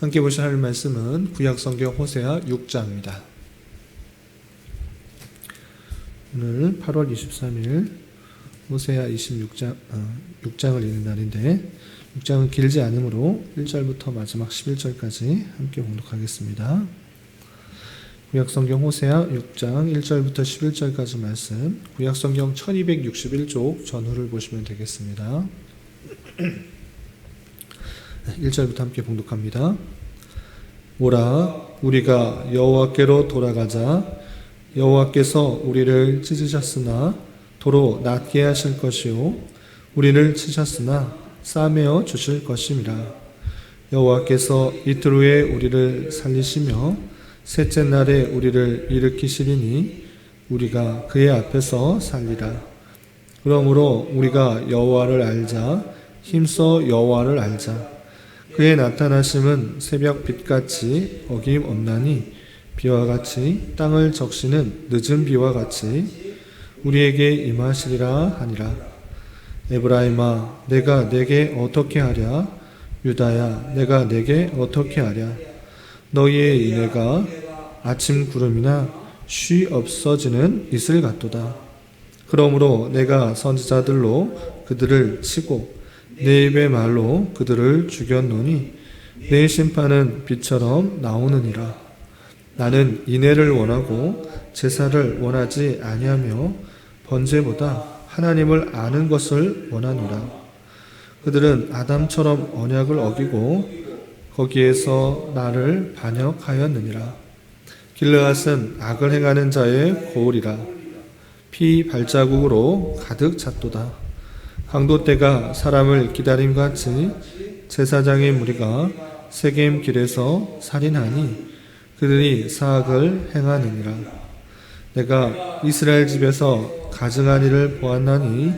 함께 보실 하나님 말씀은 구약 성경 호세아 6장입니다. 오늘 8월 23일 호세아 26장 어, 6장을 읽는 날인데 6장은 길지 않으므로 1절부터 마지막 11절까지 함께 봉독하겠습니다. 구약 성경 호세아 6장 1절부터 11절까지 말씀 구약 성경 1261쪽 전후를 보시면 되겠습니다. 1절부터 함께 봉독합니다. 오라 우리가 여호와께로 돌아가자. 여호와께서 우리를 찢으셨으나 도로 낫게 하실 것이요. 우리를 치셨으나 싸매어 주실 것임이라. 여호와께서 이틀 후에 우리를 살리시며 셋째 날에 우리를 일으키시리니 우리가 그의 앞에서 살리라. 그러므로 우리가 여호와를 알자. 힘써 여호와를 알자 그의 나타나심은 새벽 빛같이 어김없나니 비와 같이 땅을 적시는 늦은 비와 같이 우리에게 임하시리라 하니라. 에브라임아 내가 내게 어떻게 하랴? 유다야 내가 내게 어떻게 하랴? 너희의 인애가 아침 구름이나 쉬 없어지는 이슬 같도다. 그러므로 내가 선지자들로 그들을 치고 내 입의 말로 그들을 죽였노니 내 심판은 빛처럼 나오느니라. 나는 인애를 원하고 제사를 원하지 아니하며 번제보다 하나님을 아는 것을 원하노라. 그들은 아담처럼 언약을 어기고 거기에서 나를 반역하였느니라. 길르앗은 악을 행하는 자의 고울이라. 피 발자국으로 가득 찼도다. 강도 때가 사람을 기다림 같이 제사장의 무리가 세겜 길에서 살인하니 그들이 사악을 행하느니라. 내가 이스라엘 집에서 가증한 일을 보았나니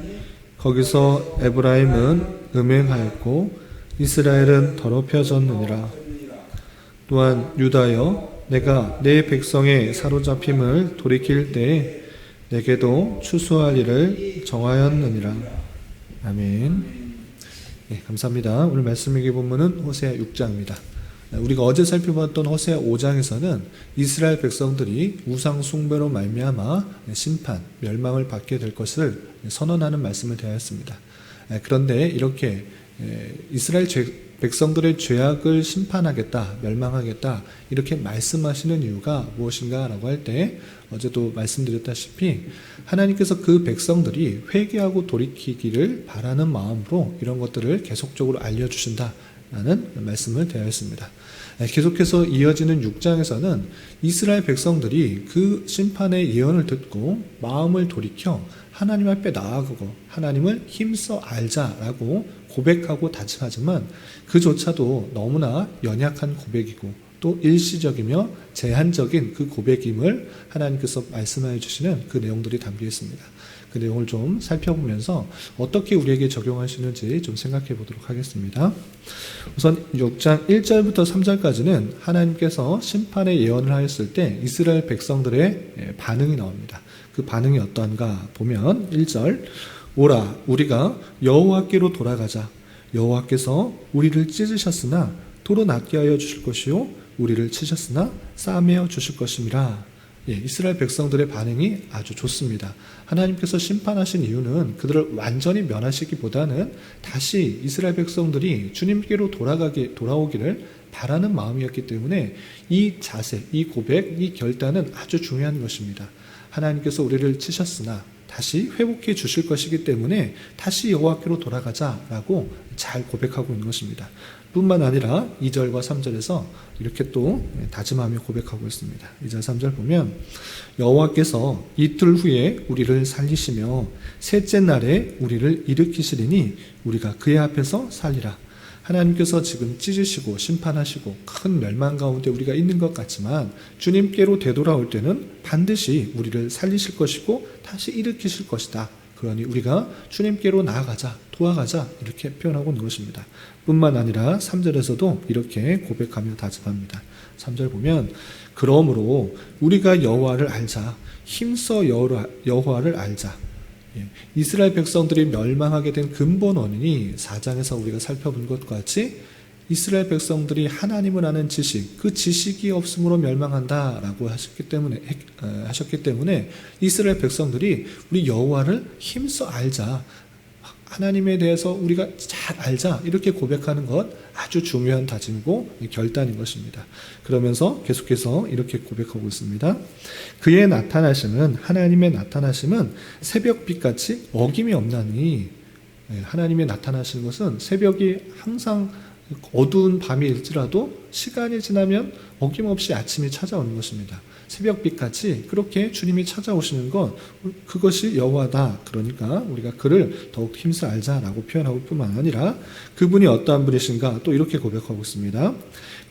거기서 에브라임은 음행하였고 이스라엘은 더럽혀졌느니라. 또한 유다여 내가 내 백성의 사로잡힘을 돌이킬 때 내게도 추수할 일을 정하였느니라. 아멘. 네, 감사합니다. 오늘 말씀 읽기 본문은 호세아 6장입니다. 우리가 어제 살펴봤던 호세아 5장에서는 이스라엘 백성들이 우상 숭배로 말미암아 심판, 멸망을 받게 될 것을 선언하는 말씀을 대하였습니다. 그런데 이렇게 이스라엘 백성들의 죄악을 심판하겠다, 멸망하겠다, 이렇게 말씀하시는 이유가 무엇인가 라고 할 때, 어제도 말씀드렸다시피, 하나님께서 그 백성들이 회개하고 돌이키기를 바라는 마음으로 이런 것들을 계속적으로 알려주신다라는 말씀을 대하였습니다. 계속해서 이어지는 6장에서는 이스라엘 백성들이 그 심판의 예언을 듣고 마음을 돌이켜 하나님 앞에 나아가고 하나님을 힘써 알자라고 고백하고 다짐하지만 그조차도 너무나 연약한 고백이고 또 일시적이며 제한적인 그 고백임을 하나님께서 말씀하여 주시는 그 내용들이 담겨 있습니다. 그 내용을 좀 살펴보면서 어떻게 우리에게 적용하시는지 좀 생각해 보도록 하겠습니다. 우선 6장 1절부터 3절까지는 하나님께서 심판의 예언을 하였을 때 이스라엘 백성들의 반응이 나옵니다. 그 반응이 어떠한가 보면 1절 오라 우리가 여호와께로 돌아가자 여호와께서 우리를 찢으셨으나 도로 낫게 하여 주실 것이요 우리를 치셨으나 싸매어 주실 것임이라 예, 이스라엘 백성들의 반응이 아주 좋습니다. 하나님께서 심판하신 이유는 그들을 완전히 면하시기보다는 다시 이스라엘 백성들이 주님께로 돌아가기 돌아오기를 바라는 마음이었기 때문에 이 자세, 이 고백, 이 결단은 아주 중요한 것입니다. 하나님께서 우리를 치셨으나 다시 회복해 주실 것이기 때문에 다시 여호와께로 돌아가자라고 잘 고백하고 있는 것입니다. 뿐만 아니라 2절과 3절에서 이렇게 또 다짐하며 고백하고 있습니다. 2절 3절 보면 여호와께서 이틀 후에 우리를 살리시며 셋째 날에 우리를 일으키시리니 우리가 그의 앞에서 살리라. 하나님께서 지금 찢으시고 심판하시고 큰 멸망 가운데 우리가 있는 것 같지만 주님께로 되돌아올 때는 반드시 우리를 살리실 것이고 다시 일으키실 것이다. 그러니 우리가 주님께로 나아가자, 도와가자 이렇게 표현하고 있는 것입니다. 뿐만 아니라 3절에서도 이렇게 고백하며 다짐합니다. 3절 보면 그러므로 우리가 여호와를 알자, 힘써 여호와를 알자. 예, 이스라엘 백성들이 멸망하게 된 근본 원인이 4장에서 우리가 살펴본 것과 같이 이스라엘 백성들이 하나님을 아는 지식, 그 지식이 없음으로 멸망한다라고 하셨기 때문에 했- 어, 하셨기 때문에 이스라엘 백성들이 우리 여호와를 힘써 알자. 하나님에 대해서 우리가 잘 알자 이렇게 고백하는 것 아주 중요한 다짐이고 결단인 것입니다. 그러면서 계속해서 이렇게 고백하고 있습니다. 그의 나타나심은 하나님의 나타나심은 새벽빛 같이 어김이 없나니 예, 하나님의 나타나시는 것은 새벽이 항상 어두운 밤일지라도 시간이 지나면 어김없이 아침이 찾아오는 것입니다. 새벽빛 같이 그렇게 주님이 찾아오시는 것 그것이 여호와다. 그러니까 우리가 그를 더욱 힘써 알자라고 표현하고 뿐만 아니라 그분이 어떠한 분이신가 또 이렇게 고백하고 있습니다.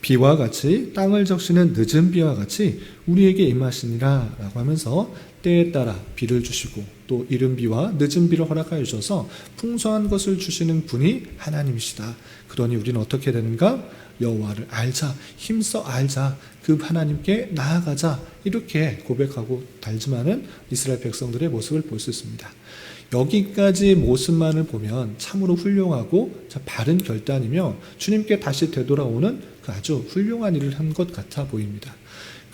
비와 같이 땅을 적시는 늦은 비와 같이 우리에게 임하시니라라고 하면서 때에 따라 비를 주시고 또 이른 비와 늦은 비를 허락하여 주셔서 풍성한 것을 주시는 분이 하나님이시다. 그러니 우리는 어떻게 되는가? 여호와를 알자, 힘써 알자, 그 하나님께 나아가자 이렇게 고백하고 달지만은 이스라엘 백성들의 모습을 볼 수 있습니다. 여기까지 모습만을 보면 참으로 훌륭하고 자, 바른 결단이며 주님께 다시 되돌아오는 그 아주 훌륭한 일을 한 것 같아 보입니다.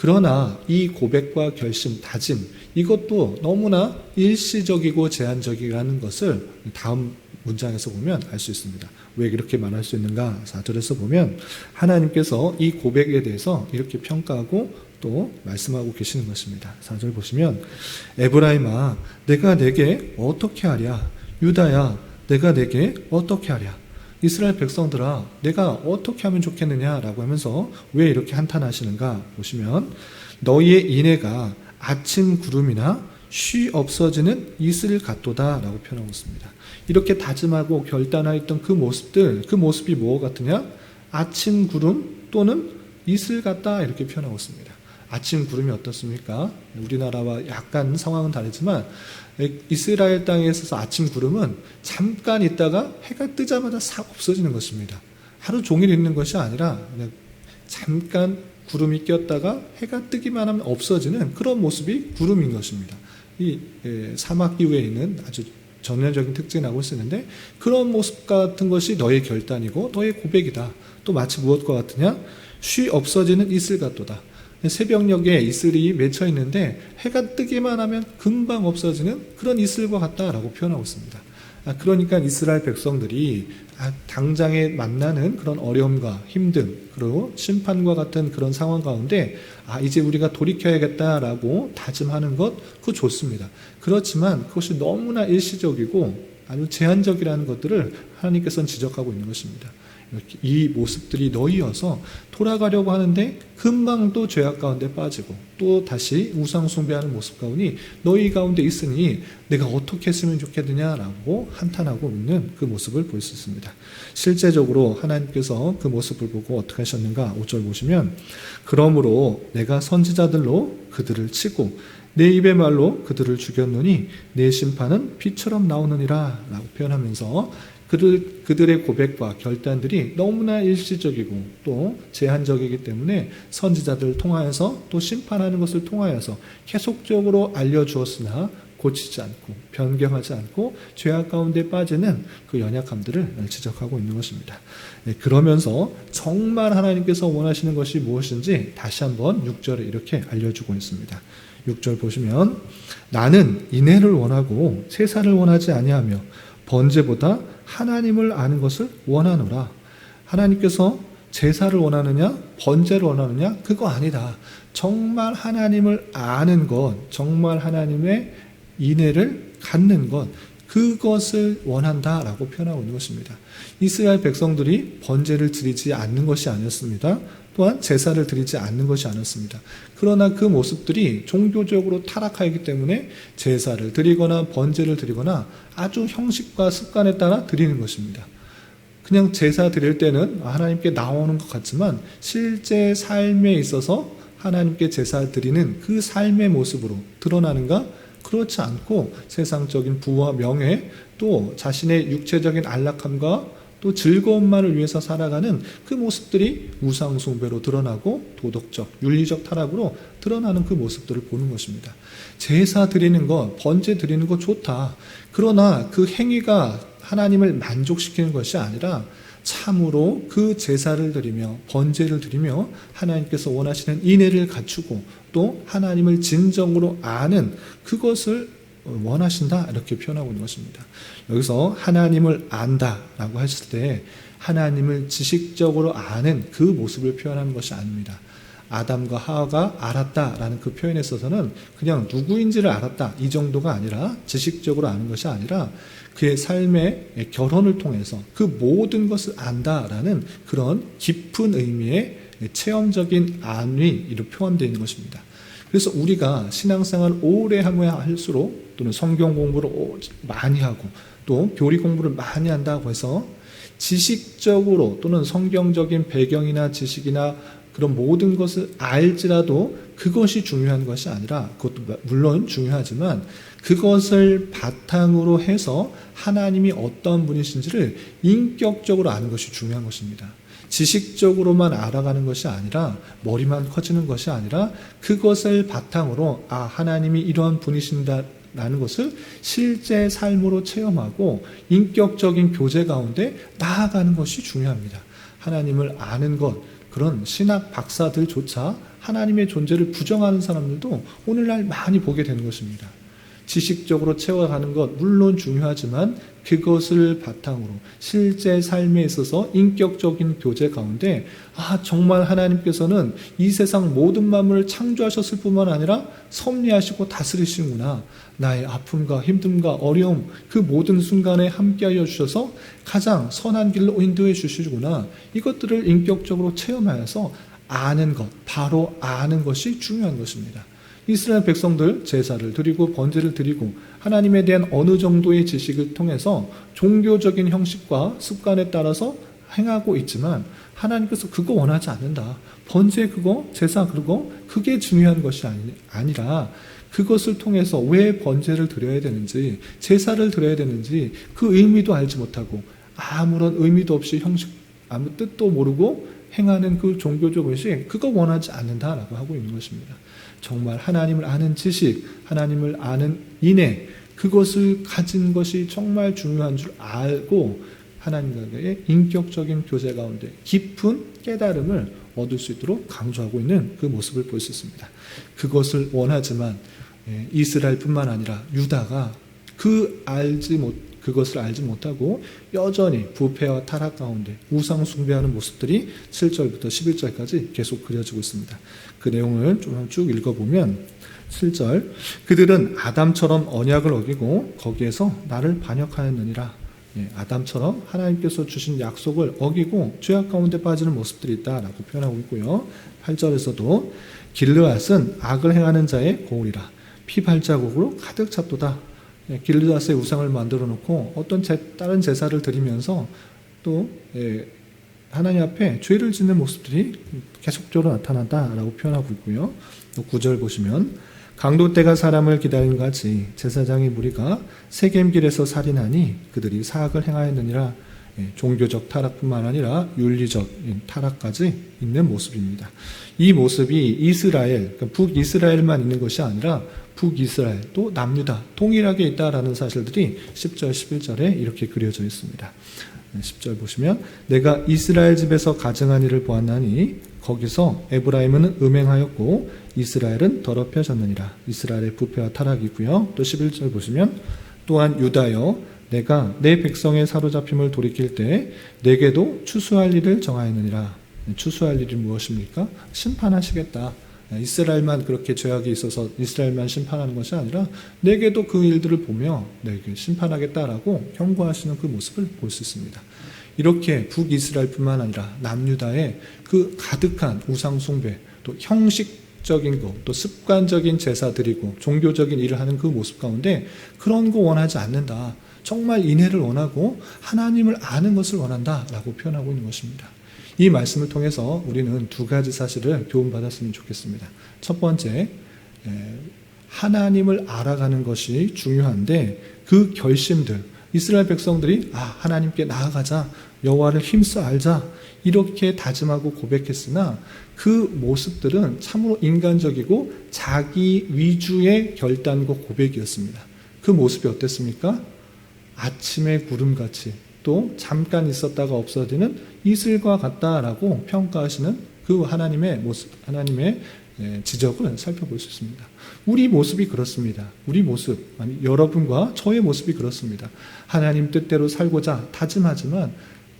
그러나 이 고백과 결심, 다짐 이것도 너무나 일시적이고 제한적이라는 것을 다음 문장에서 보면 알 수 있습니다. 왜 이렇게 말할 수 있는가? 4절에서 보면 하나님께서 이 고백에 대해서 이렇게 평가하고 또 말씀하고 계시는 것입니다. 4절 보시면 에브라임아 내가 내게 어떻게 하랴 유다야 내가 내게 어떻게 하랴 이스라엘 백성들아 내가 어떻게 하면 좋겠느냐라고 하면서 왜 이렇게 한탄하시는가 보시면 너희의 인애가 아침 구름이나 쉬 없어지는 이슬 같도다라고 표현하고 있습니다. 이렇게 다짐하고 결단하였던 그 모습들 그 모습이 뭐 같으냐 아침 구름 또는 이슬 같다 이렇게 표현하고 있습니다. 아침 구름이 어떻습니까? 우리나라와 약간 상황은 다르지만 이스라엘 땅에 있어서 아침 구름은 잠깐 있다가 해가 뜨자마자 싹 없어지는 것입니다. 하루 종일 있는 것이 아니라 잠깐 구름이 꼈다가 해가 뜨기만 하면 없어지는 그런 모습이 구름인 것입니다. 이 예, 사막 이후에 있는 아주 전형적인 특징이라고 쓰는데 그런 모습 같은 것이 너의 결단이고 너의 고백이다. 또 마치 무엇과 같으냐? 쉬 없어지는 이슬 같도다. 새벽녘에 이슬이 맺혀 있는데 해가 뜨기만 하면 금방 없어지는 그런 이슬과 같다라고 표현하고 있습니다. 아, 그러니까 이스라엘 백성들이 아, 당장에 만나는 그런 어려움과 힘듦 그리고 심판과 같은 그런 상황 가운데 아 이제 우리가 돌이켜야겠다라고 다짐하는 것 그거 좋습니다. 그렇지만 그것이 너무나 일시적이고 아주 제한적이라는 것들을 하나님께서는 지적하고 있는 것입니다. 이 모습들이 너희여서 돌아가려고 하는데 금방 또 죄악 가운데 빠지고 또 다시 우상 숭배하는 모습 가운데 너희 가운데 있으니 내가 어떻게 했으면 좋겠느냐라고 한탄하고 있는 그 모습을 볼 수 있습니다. 실제적으로 하나님께서 그 모습을 보고 어떻게 하셨는가 5절 보시면 그러므로 내가 선지자들로 그들을 치고 내 입의 말로 그들을 죽였노니 내 심판은 빛처럼 나오느니라 라고 표현하면서 그들, 그들의 고백과 결단들이 너무나 일시적이고 또 제한적이기 때문에 선지자들을 통하여서 또 심판하는 것을 통하여서 계속적으로 알려주었으나 고치지 않고 변경하지 않고 죄악 가운데 빠지는 그 연약함들을 지적하고 있는 것입니다. 네, 그러면서 정말 하나님께서 원하시는 것이 무엇인지 다시 한번 6절에 이렇게 알려주고 있습니다. 6절 보시면 나는 인애를 원하고 세사를 원하지 아니하며 번제보다 하나님을 아는 것을 원하노라. 하나님께서 제사를 원하느냐, 번제를 원하느냐, 그거 아니다. 정말 하나님을 아는 것, 정말 하나님의 인애를 갖는 것, 그것을 원한다라고 표현하고 있는 것입니다. 이스라엘 백성들이 번제를 드리지 않는 것이 아니었습니다. 또한 제사를 드리지 않는 것이 아니었습니다. 그러나 그 모습들이 종교적으로 타락하기 때문에 제사를 드리거나 번제를 드리거나 아주 형식과 습관에 따라 드리는 것입니다. 그냥 제사 드릴 때는 하나님께 나오는 것 같지만 실제 삶에 있어서 하나님께 제사 드리는 그 삶의 모습으로 드러나는가? 그렇지 않고 세상적인 부와 명예 또 자신의 육체적인 안락함과 또 즐거움만을 위해서 살아가는 그 모습들이 우상숭배로 드러나고 도덕적, 윤리적 타락으로 드러나는 그 모습들을 보는 것입니다. 제사 드리는 것, 번제 드리는 것 좋다. 그러나 그 행위가 하나님을 만족시키는 것이 아니라 참으로 그 제사를 드리며 번제를 드리며 하나님께서 원하시는 인애를 갖추고 또 하나님을 진정으로 아는 그것을 원하신다 이렇게 표현하고 있는 것입니다. 여기서 하나님을 안다라고 했을 때 하나님을 지식적으로 아는 그 모습을 표현하는 것이 아닙니다. 아담과 하와가 알았다라는 그 표현에 있어서는 그냥 누구인지를 알았다 이 정도가 아니라 지식적으로 아는 것이 아니라 그의 삶의 결혼을 통해서 그 모든 것을 안다라는 그런 깊은 의미의 체험적인 안위로 표현되어 있는 것입니다. 그래서 우리가 신앙생활 오래 하면 할수록 또는 성경 공부를 많이 하고 또 교리 공부를 많이 한다고 해서 지식적으로 또는 성경적인 배경이나 지식이나 그런 모든 것을 알지라도 그것이 중요한 것이 아니라 그것도 물론 중요하지만 그것을 바탕으로 해서 하나님이 어떤 분이신지를 인격적으로 아는 것이 중요한 것입니다. 지식적으로만 알아가는 것이 아니라 머리만 커지는 것이 아니라 그것을 바탕으로 아 하나님이 이런 분이신다 라는 것을 실제 삶으로 체험하고 인격적인 교제 가운데 나아가는 것이 중요합니다. 하나님을 아는 것 그런 신학 박사들조차 하나님의 존재를 부정하는 사람들도 오늘날 많이 보게 되는 것입니다. 지식적으로 채워가는 것 물론 중요하지만 그것을 바탕으로 실제 삶에 있어서 인격적인 교제 가운데 아 정말 하나님께서는 이 세상 모든 만물을 창조하셨을 뿐만 아니라 섭리하시고 다스리시는구나 나의 아픔과 힘듦과 어려움 그 모든 순간에 함께하여 주셔서 가장 선한 길로 인도해 주시구나 이것들을 인격적으로 체험하여서 아는 것 바로 아는 것이 중요한 것입니다. 이스라엘 백성들 제사를 드리고 번제를 드리고 하나님에 대한 어느 정도의 지식을 통해서 종교적인 형식과 습관에 따라서 행하고 있지만 하나님께서 그거 원하지 않는다. 번제 그거 제사 그거 그게 중요한 것이 아니, 아니라 그것을 통해서 왜 번제를 드려야 되는지 제사를 드려야 되는지 그 의미도 알지 못하고 아무런 의미도 없이 형식 아무 뜻도 모르고 행하는 그 종교적 의식 그거 원하지 않는다라고 하고 있는 것입니다. 정말 하나님을 아는 지식, 하나님을 아는 인애, 그것을 가진 것이 정말 중요한 줄 알고 하나님과의 인격적인 교제 가운데 깊은 깨달음을 얻을 수 있도록 강조하고 있는 그 모습을 볼 수 있습니다. 그것을 원하지만 예, 이스라엘뿐만 아니라 유다가 그 알지 못 그것을 알지 못하고 여전히 부패와 타락 가운데 우상 숭배하는 모습들이 7절부터 11절까지 계속 그려지고 있습니다. 그 내용을 좀 쭉 읽어보면 7절 그들은 아담처럼 언약을 어기고 거기에서 나를 반역하였느니라 예, 아담처럼 하나님께서 주신 약속을 어기고 죄악 가운데 빠지는 모습들이 있다라고 표현하고 있고요. 8절에서도 길르앗은 악을 행하는 자의 고울이라 피 발자국으로 가득 찼도다. 예, 길르앗의 우상을 만들어 놓고 어떤 제, 다른 제사를 드리면서 또 예, 하나님 앞에 죄를 짓는 모습들이 계속적으로 나타난다라고 표현하고 있고요. 또 9절 보시면 강도 때가 사람을 기다린 같이 제사장의 무리가 세겜길에서 살인하니 그들이 사악을 행하였느니라 예, 종교적 타락뿐만 아니라 윤리적 타락까지 있는 모습입니다. 이 모습이 이스라엘, 그러니까 북이스라엘만 있는 것이 아니라 북이스라엘 또 남유다 동일하게 있다라는 사실들이 10절 11절에 이렇게 그려져 있습니다. 10절 보시면 내가 이스라엘 집에서 가증한 일을 보았나니 거기서 에브라임은 음행하였고 이스라엘은 더럽혀졌느니라. 이스라엘의 부패와 타락이고요. 또 11절 보시면 또한 유다여 내가 내 백성의 사로잡힘을 돌이킬 때 내게도 추수할 일을 정하였느니라. 추수할 일이 무엇입니까? 심판하시겠다. 이스라엘만 그렇게 죄악이 있어서 이스라엘만 심판하는 것이 아니라 내게도 그 일들을 보며 내게 심판하겠다라고 경고하시는 그 모습을 볼 수 있습니다. 이렇게 북이스라엘뿐만 아니라 남유다의 그 가득한 우상숭배 또 형식 적인 것, 또 습관적인 제사 드리고 종교적인 일을 하는 그 모습 가운데 그런 거 원하지 않는다. 정말 인해를 원하고 하나님을 아는 것을 원한다라고 표현하고 있는 것입니다. 이 말씀을 통해서 우리는 두 가지 사실을 교훈받았으면 좋겠습니다. 첫 번째, 하나님을 알아가는 것이 중요한데 그 결심들, 이스라엘 백성들이 아 하나님께 나아가자, 여호와를 힘써 알자 이렇게 다짐하고 고백했으나 그 모습들은 참으로 인간적이고 자기 위주의 결단과 고백이었습니다. 그 모습이 어땠습니까? 아침의 구름같이 또 잠깐 있었다가 없어지는 이슬과 같다라고 평가하시는 그 하나님의 모습, 하나님의 예, 지적을 살펴볼 수 있습니다. 우리 모습이 그렇습니다. 우리 모습, 아니 여러분과 저의 모습이 그렇습니다. 하나님 뜻대로 살고자 다짐하지만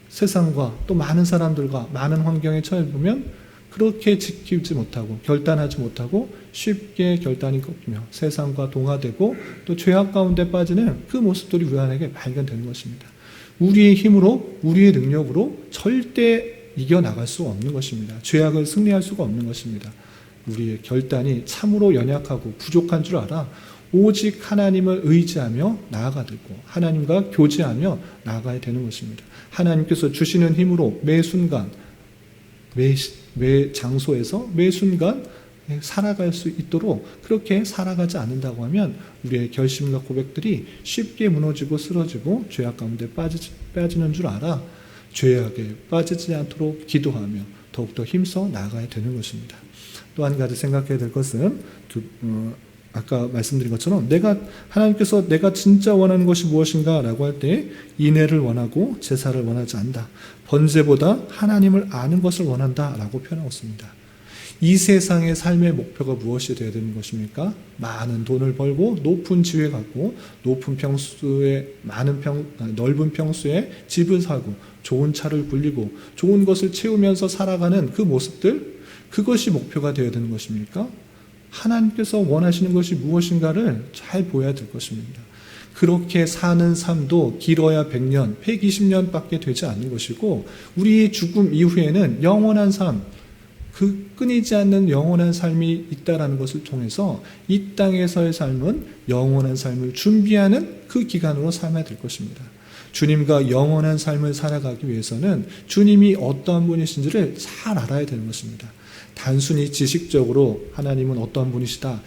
세상과 또 많은 사람들과 많은 환경에 처해 보면 그렇게 지키지 못하고 결단하지 못하고 쉽게 결단이 꺾이며 세상과 동화되고 또 죄악 가운데 빠지는 그 모습들이 안에 발견되는 것입니다. 우리의 힘으로 우리의 능력으로 절대 이겨나갈 수 없는 것입니다. 죄악을 승리할 수가 없는 것입니다. 우리의 결단이 참으로 연약하고 부족한 줄 알아 오직 하나님을 의지하며 나아가 되고 하나님과 교제하며 나아가야 되는 것입니다. 하나님께서 주시는 힘으로 매 순간 매, 매 장소에서 매 순간 살아갈 수 있도록 그렇게 살아가지 않는다고 하면 우리의 결심과 고백들이 쉽게 무너지고 쓰러지고 죄악 가운데 빠지, 빠지는 줄 알아 죄악에 빠지지 않도록 기도하며 더욱더 힘써 나아가야 되는 것입니다. 또 한 가지 생각해야 될 것은 두, 어, 아까 말씀드린 것처럼 내가 하나님께서 내가 진짜 원하는 것이 무엇인가라고 할 때 인애를 원하고 제사를 원하지 않다. 번제보다 하나님을 아는 것을 원한다라고 표현하고 있습니다. 이 세상의 삶의 목표가 무엇이 되어야 되는 것입니까? 많은 돈을 벌고 높은 지위에 가고 높은 평수에 많은 평 넓은 평수에 집을 사고 좋은 차를 굴리고 좋은 것을 채우면서 살아가는 그 모습들 그것이 목표가 되어야 되는 것입니까? 하나님께서 원하시는 것이 무엇인가를 잘 보여야 될 것입니다. 그렇게 사는 삶도 길어야 100년, 120년밖에 되지 않는 것이고 우리의 죽음 이후에는 영원한 삶, 그 끊이지 않는 영원한 삶이 있다라는 것을 통해서 이 땅에서의 삶은 영원한 삶을 준비하는 그 기간으로 삼아야 될 것입니다. 주님과 영원한 삶을 살아가기 위해서는 주님이 어떠한 분이신지를 잘 알아야 되는 것입니다. 단순히 지식적으로 하나님은 어떠한 분이시다,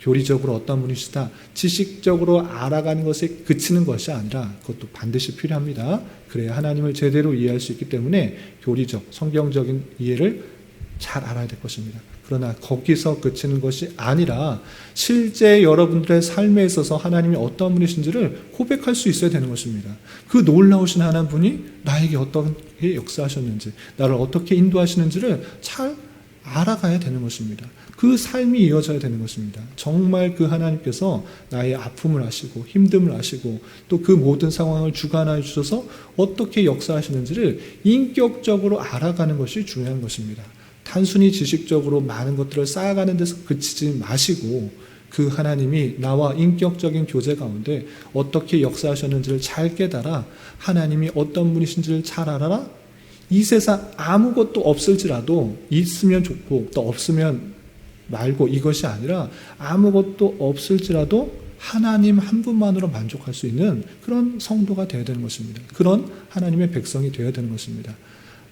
교리적으로 어떤 분이시다, 지식적으로 알아가는 것에 그치는 것이 아니라 그것도 반드시 필요합니다. 그래야 하나님을 제대로 이해할 수 있기 때문에 교리적, 성경적인 이해를 잘 알아야 될 것입니다. 그러나 거기서 그치는 것이 아니라 실제 여러분들의 삶에 있어서 하나님이 어떤 분이신지를 고백할 수 있어야 되는 것입니다. 그 놀라우신 하나님분이 나에게 어떻게 역사하셨는지, 나를 어떻게 인도하시는지를 잘 알아가야 되는 것입니다. 그 삶이 이어져야 되는 것입니다. 정말 그 하나님께서 나의 아픔을 아시고 힘듦을 아시고 또 그 모든 상황을 주관하여 주셔서 어떻게 역사하시는지를 인격적으로 알아가는 것이 중요한 것입니다. 단순히 지식적으로 많은 것들을 쌓아가는 데서 그치지 마시고 그 하나님이 나와 인격적인 교제 가운데 어떻게 역사하셨는지를 잘 깨달아 하나님이 어떤 분이신지를 잘 알아라 이 세상 아무것도 없을지라도 있으면 좋고 또 없으면 말고 이것이 아니라 아무것도 없을지라도 하나님 한 분만으로 만족할 수 있는 그런 성도가 되어야 되는 것입니다. 그런 하나님의 백성이 되어야 되는 것입니다.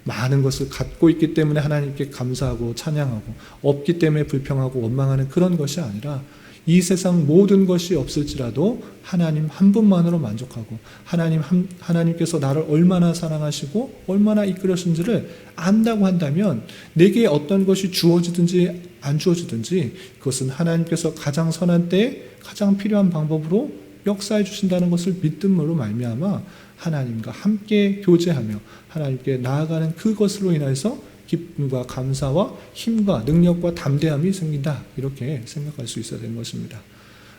많은 것을 갖고 있기 때문에 하나님께 감사하고 찬양하고 없기 때문에 불평하고 원망하는 그런 것이 아니라 이 세상 모든 것이 없을지라도 하나님 한 분만으로 만족하고 하나님 한, 하나님께서 나를 얼마나 사랑하시고 얼마나 이끌으신지를 안다고 한다면 내게 어떤 것이 주어지든지 안 주어지든지 그것은 하나님께서 가장 선한 때에 가장 필요한 방법으로 역사해 주신다는 것을 믿음으로 말미암아 하나님과 함께 교제하며 하나님께 나아가는 그것으로 인해서 기쁨과 감사와 힘과 능력과 담대함이 생긴다. 이렇게 생각할 수 있어야 되는 것입니다.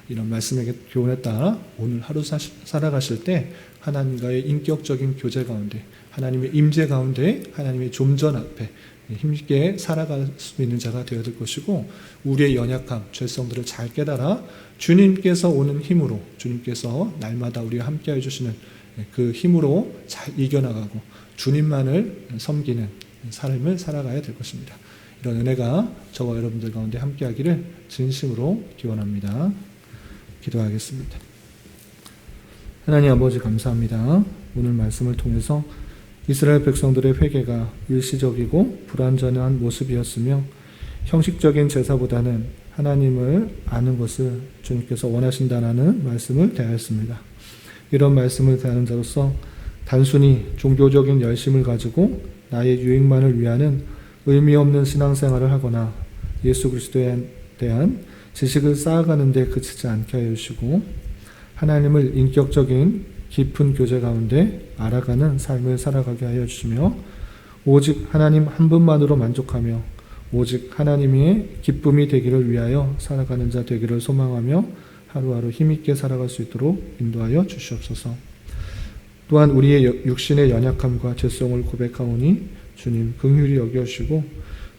이런 말씀에게 교훈에 따라 오늘 하루 사, 살아가실 때 하나님과의 인격적인 교제 가운데 하나님의 임재 가운데 하나님의 좀전 앞에 힘있게 살아갈 수 있는 자가 되어야 될 것이고 우리의 연약함, 죄성들을 잘 깨달아 주님께서 오는 힘으로 주님께서 날마다 우리와 함께 해주시는 그 힘으로 잘 이겨나가고 주님만을 섬기는 삶을 살아가야 될 것입니다. 이런 은혜가 저와 여러분들 가운데 함께하기를 진심으로 기원합니다. 기도하겠습니다. 하나님 아버지 감사합니다. 오늘 말씀을 통해서 이스라엘 백성들의 회개가 일시적이고 불완전한 모습이었으며 형식적인 제사보다는 하나님을 아는 것을 주님께서 원하신다는 말씀을 대하였습니다. 이런 말씀을 대하는 자로서 단순히 종교적인 열심을 가지고 나의 유익만을 위하는 의미 없는 신앙생활을 하거나 예수 그리스도에 대한 지식을 쌓아가는 데 그치지 않게 하여 주시고 하나님을 인격적인 깊은 교제 가운데 알아가는 삶을 살아가게 하여 주시며 오직 하나님 한 분만으로 만족하며 오직 하나님의 기쁨이 되기를 위하여 살아가는 자 되기를 소망하며 하루하루 힘있게 살아갈 수 있도록 인도하여 주시옵소서. 또한 우리의 여- 육신의 연약함과 죄성을 고백하오니 주님 긍휼히 여겨주시고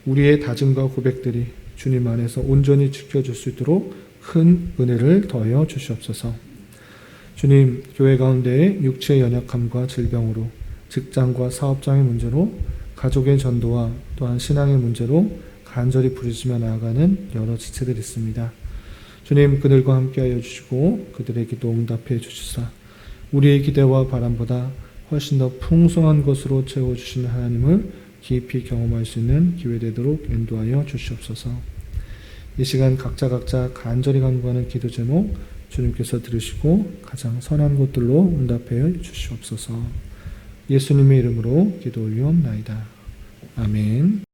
우리의 다짐과 고백들이 주님 안에서 온전히 지켜질 수 있도록 큰 은혜를 더하여 주시옵소서. 주님 교회 가운데 육체의 연약함과 질병으로 직장과 사업장의 문제로 가족의 전도와 또한 신앙의 문제로 간절히 부르짖며 나아가는 여러 지체들이 있습니다. 주님 그들과 함께하여 주시고 그들의 기도 응답해 주시사 우리의 기대와 바람보다 훨씬 더 풍성한 것으로 채워주시는 하나님을 깊이 경험할 수 있는 기회 되도록 인도하여 주시옵소서. 이 시간 각자 각자 간절히 간구하는 기도 제목 주님께서 들으시고 가장 선한 것들로 응답해 주시옵소서. 예수님의 이름으로 기도 올리옵나이다. 아멘.